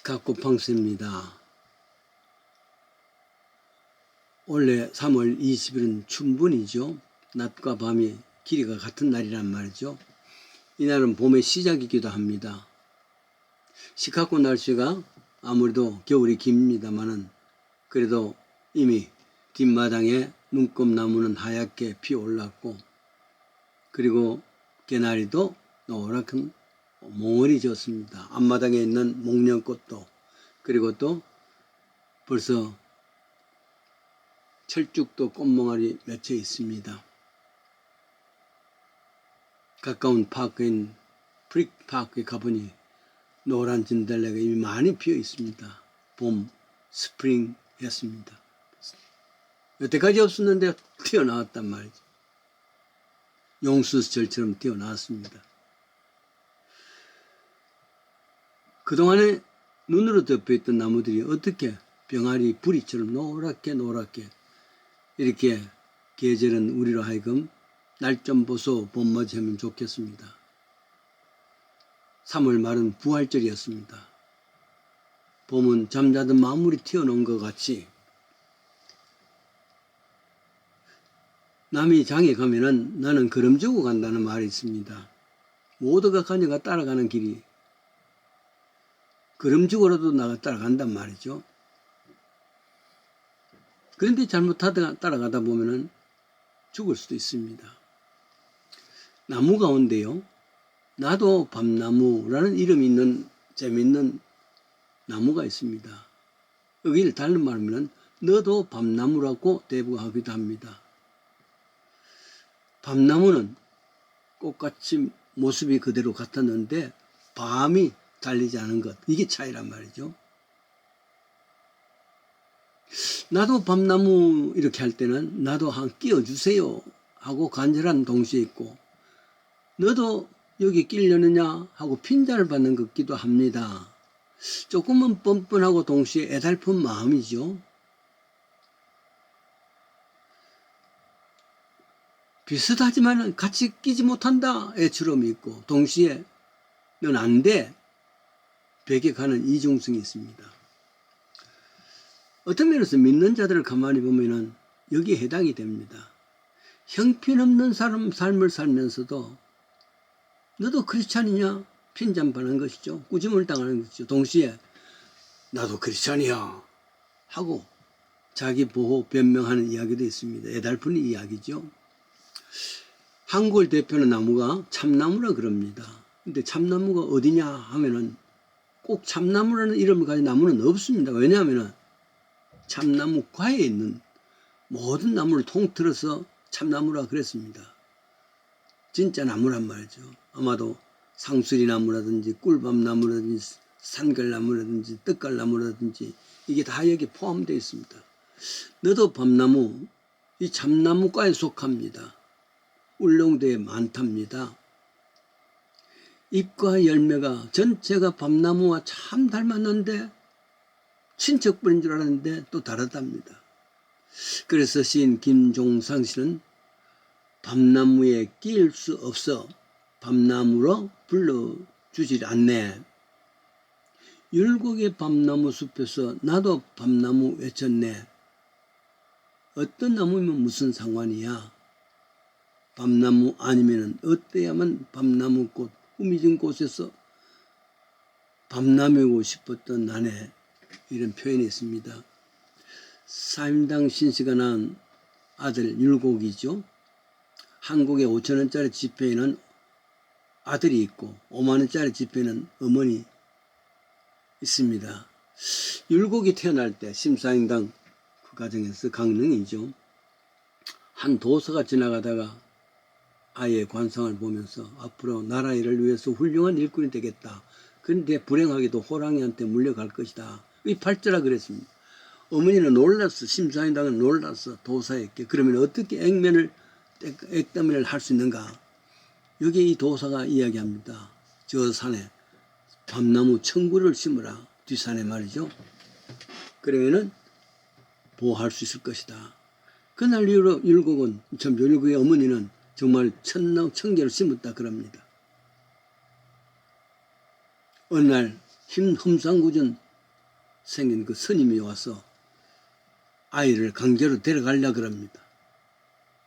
시카고 팡스입니다. 원래 3월 20일은 춘분이죠. 낮과 밤이 길이가 같은 날이란 말이죠. 이날은 봄의 시작이기도 합니다. 시카고 날씨가 아무래도 겨울이 깁니다만은 그래도 이미 뒷마당에 눈곱나무는 하얗게 피어올랐고 그리고 개나리도 노랗게 몽을이 졌습니다. 앞마당에 있는 목련꽃도 그리고 또 벌써 철쭉도 꽃몽알이 맺혀 있습니다. 가까운 파크인 프릭 파크에 가보니 노란 진달래가 이미 많이 피어 있습니다. 봄, 스프링이었습니다. 여태까지 없었는데 튀어나왔단 말이죠. 용수절처럼 튀어나왔습니다. 그동안에 눈으로 덮여있던 나무들이 어떻게 병아리 부리처럼 노랗게 노랗게 이렇게 계절은 우리로 하여금 날 좀 보소 봄맞이 하면 좋겠습니다. 3월 말은 부활절이었습니다. 봄은 잠자던 마무리 튀어나온 것 같이 남이 장에 가면은 나는 걸음지고 간다는 말이 있습니다. 모두가 가녀가 따라가는 길이 걸음지고라도 나가 따라간단 말이죠. 그런데 잘못하다가 따라가다 보면은 죽을 수도 있습니다. 나무 가운데요. 나도 밤나무라는 이름이 있는 재밌는 나무가 있습니다. 여기를 다른 말하면 너도 밤나무라고 대부하기도 합니다. 밤나무는 꽃같이 모습이 그대로 같았는데 밤이 달리지 않은 것 이게 차이란 말이죠. 나도 밤나무 이렇게 할 때는 나도 한 끼워주세요 하고 간절한 동시에 있고 너도 여기 끼려느냐 하고 핀잔을 받는 것 같기도 합니다. 조금은 뻔뻔하고 동시에 애달픈 마음이죠. 비슷하지만 같이 끼지 못한다 애처럼 있고 동시에 넌 안 돼. 벽에 가는 이중성이 있습니다. 어떤 면에서 믿는 자들을 가만히 보면은 여기에 해당이 됩니다. 형편없는 사람 삶을 살면서도 너도 크리스찬이냐? 핀잔반한 것이죠. 꾸짐을 당하는 것이죠. 동시에 나도 크리스찬이야 하고 자기 보호 변명하는 이야기도 있습니다. 애달픈 이야기죠. 한국을 대표하는 나무가 참나무라 그럽니다. 근데 참나무가 어디냐 하면은 꼭 참나무라는 이름을 가진 나무는 없습니다. 왜냐하면은 참나무과에 있는 모든 나무를 통틀어서 참나무라 그랬습니다. 진짜 나무란 말이죠. 아마도 상수리나무라든지 꿀밤나무라든지 산걸나무라든지 떡갈나무라든지 이게 다 여기 포함되어 있습니다. 너도 밤나무, 이 참나무과에 속합니다. 울릉도에 많답니다. 잎과 열매가 전체가 밤나무와 참 닮았는데 친척분인 줄 알았는데 또 다르답니다. 그래서 시인 김종상 씨는 밤나무에 끼일 수 없어 밤나무로 불러주질 않네. 율곡의 밤나무 숲에서 나도 밤나무 외쳤네. 어떤 나무면 무슨 상관이야? 밤나무 아니면은 어때야만 밤나무꽃 후미진 곳에서 밤나무고 싶었던 나네 이런 표현이 있습니다. 사임당 신씨가 낳은 아들 율곡이죠. 한국의 5천원짜리 지폐에는 아들이 있고 5만원짜리 지폐는 어머니 있습니다. 율곡이 태어날 때 심사임당 그 가정에서 강릉이죠. 한 도서가 지나가다가 아이의 관상을 보면서 앞으로 나라 일을 위해서 훌륭한 일꾼이 되겠다. 그런데 불행하게도 호랑이한테 물려갈 것이다. 이 팔자라 그랬습니다. 어머니는 놀랐어. 심사위당은 놀랐어. 도사에게. 그러면 어떻게 액면을, 액담면을 할 수 있는가? 여기 이 도사가 이야기합니다. 저 산에 밤나무 청구를 심으라. 뒷산에 말이죠. 그러면은 보호할 수 있을 것이다. 그날 이후로 율곡은, 참, 율곡의 어머니는 정말 천낭 청개를 심었다 그럽니다. 어느 날힘 험상궂은 생긴 그 스님이 와서 아이를 강제로 데려가려 그럽니다.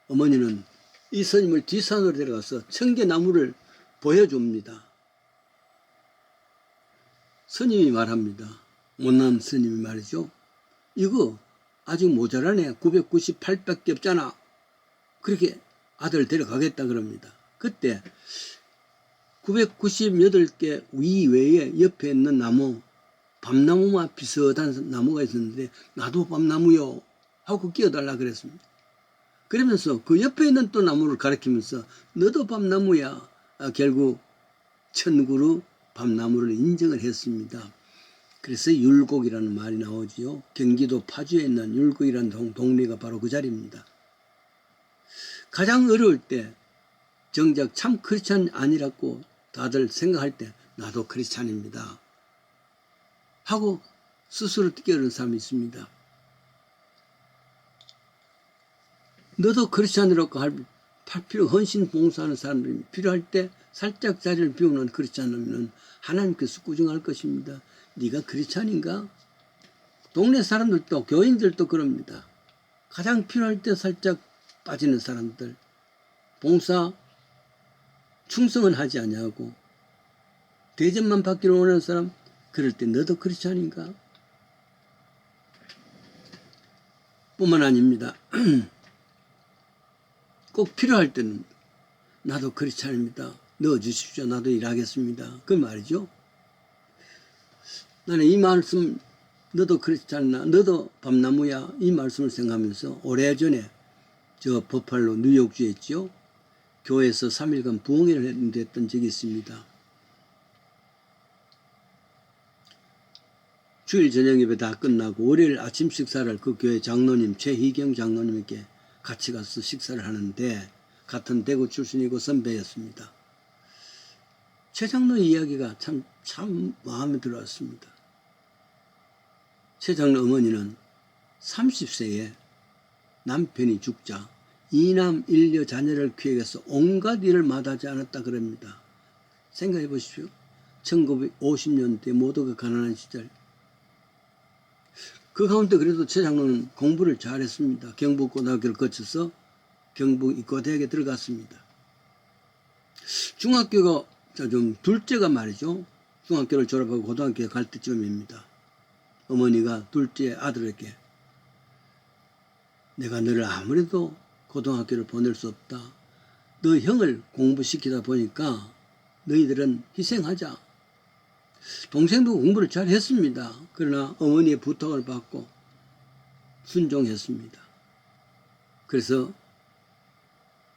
어머니는 이 스님을 뒷산으로 데려가서 청개나무를 보여줍니다. 스님이 말합니다. 못난 스님이 말이죠. 이거 아직 모자라네. 998밖에 없잖아. 그렇게 아들 데려가겠다 그럽니다. 그때 998개 위외에 옆에 있는 나무, 밤나무와 비슷한 나무가 있었는데 나도 밤나무요 하고 끼워달라 그랬습니다. 그러면서 그 옆에 있는 또 나무를 가리키면서 너도 밤나무야. 아, 결국 천구로 밤나무를 인정을 했습니다. 그래서 율곡이라는 말이 나오지요. 경기도 파주에 있는 율곡이라는 동, 동네가 바로 그 자리입니다. 가장 어려울 때 정작 참 크리스찬 아니라고 다들 생각할 때 나도 크리스찬입니다. 하고 스스로 깨어는 사람이 있습니다. 너도 크리스찬이라고 할, 할 필요 헌신 봉사하는 사람들이 필요할 때 살짝 자리를 비우는 크리스찬이면 하나님께서 꾸중할 것입니다. 네가 크리스찬인가? 동네 사람들도 교인들도 그럽니다. 가장 필요할 때 살짝 빠지는 사람들 봉사 충성은 하지 아니하고 대접만 받기를 원하는 사람 그럴 때 너도 크리스찬인가? 뿐만 아닙니다. 꼭 필요할 때는 나도 크리스찬입니다. 넣어 주십시오. 나도 일하겠습니다. 그 말이죠. 나는 이 말씀 너도 크리스찬이나 너도 밤나무야 이 말씀을 생각하면서 오래전에 저 버팔로 뉴욕주에 있죠. 교회에서 3일간 부흥회를 했던 적이 있습니다. 주일 저녁 예배 다 끝나고 월요일 아침 식사를 그 교회 장로님 최희경 장로님에게 같이 가서 식사를 하는데 같은 대구 출신이고 선배였습니다. 최 장로 이야기가 참, 참 마음에 들어왔습니다. 최 장로 어머니는 30세에 남편이 죽자 이남 일녀 자녀를 기획해서 온갖 일을 마다하지 않았다 그럽니다. 생각해 보십시오. 1950년대 모두가 가난한 시절 그 가운데 그래도 최 장로는 공부를 잘했습니다. 경북고등학교를 거쳐서 경북 이과대학에 들어갔습니다. 중학교가 좀 둘째가 말이죠. 중학교를 졸업하고 고등학교에 갈 때쯤입니다. 어머니가 둘째 아들에게 내가 너를 아무래도 고등학교를 보낼 수 없다. 너 형을 공부시키다 보니까 너희들은 희생하자. 동생도 공부를 잘 했습니다. 그러나 어머니의 부탁을 받고 순종했습니다. 그래서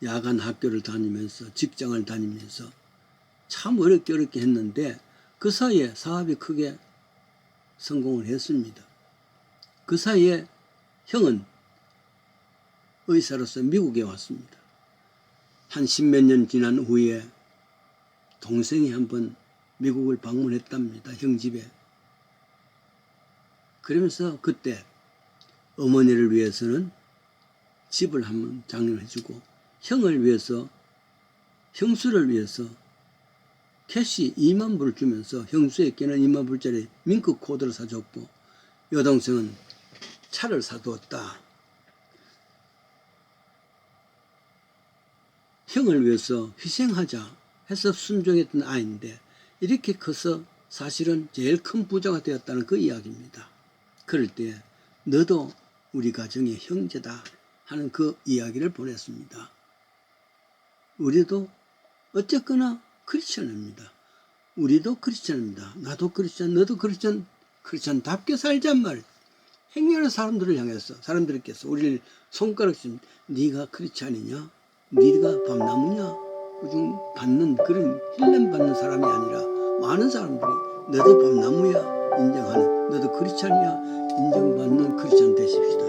야간 학교를 다니면서 직장을 다니면서 참 어렵게 어렵게 했는데 그 사이에 사업이 크게 성공을 했습니다. 그 사이에 형은 의사로서 미국에 왔습니다. 한 십몇 년 지난 후에 동생이 한번 미국을 방문했답니다. 형 집에. 그러면서 그때 어머니를 위해서는 집을 한번 장려해주고 형을 위해서 형수를 위해서 캐시 2만 불을 주면서 형수에게는 2만 불짜리 민크 코드를 사줬고 여동생은 차를 사두었다. 형을 위해서 희생하자 해서 순종했던 아이인데 이렇게 커서 사실은 제일 큰 부자가 되었다는 그 이야기입니다. 그럴 때 너도 우리 가정의 형제다 하는 그 이야기를 보냈습니다. 우리도 어쨌거나 크리스천입니다. 우리도 크리스천입니다. 나도 크리스천, 너도 크리스천, 크리스천답게 살잔 말. 행여는 사람들을 향해서 사람들께서 우리를 손가락질 네가 크리스천이냐? 네가 밤나무냐? 그중 받는 그런 힐렘 받는 사람이 아니라 많은 사람들이 너도 밤나무야 인정하는 너도 크리스천이야 인정받는 크리스천 되십시다.